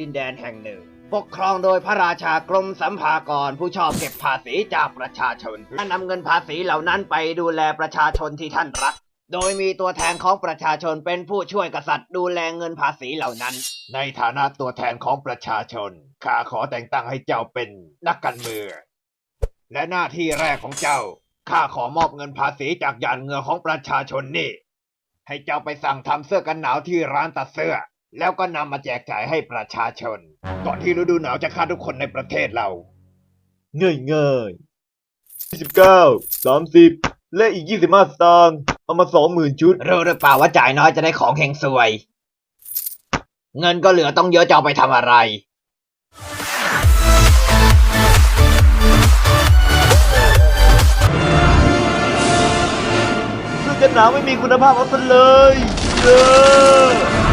ดินแดนแห่งหนึ่ง ปกครองโดยพระราชากรมสัมภากรผู้ชอบเก็บภาษีจากประชาชนและนำเงินภาษีเหล่านั้นไปดูแลประชาชนที่ท่านรัก โดยมีตัวแทนของประชาชนเป็นผู้ช่วยกษัตริย์ดูแลเงินภาษีเหล่านั้น ในฐานะตัวแทนของประชาชนข้าขอแต่งตั้งให้เจ้าเป็นนักการเมืองและหน้าที่แรกของเจ้าข้าขอมอบเงินภาษีจากหยาดเหงื่อของประชาชนนี่ ให้เจ้าไปสั่งทำเสื้อกันหนาวที่ร้านตัดเสื้อ แล้วก็นำมาแจกจ่ายให้ประชาชน ก่อนที่ฤดูหนาวจะฆ่าทุกคนในประเทศเรา ง่ายง่ายยี่สิบเก้าสามสิบและอีกยี่สิบห้าสตางค์เอามาสองหมื่นชุดรู้หรือเปล่าว่าจ่ายน้อยจะได้ของเฮงซวย เงินก็เหลือต้องเยอะจะเอาไปทำอะไรเสื้อกันหนาวไม่มีคุณภาพเอาซะเลยเออ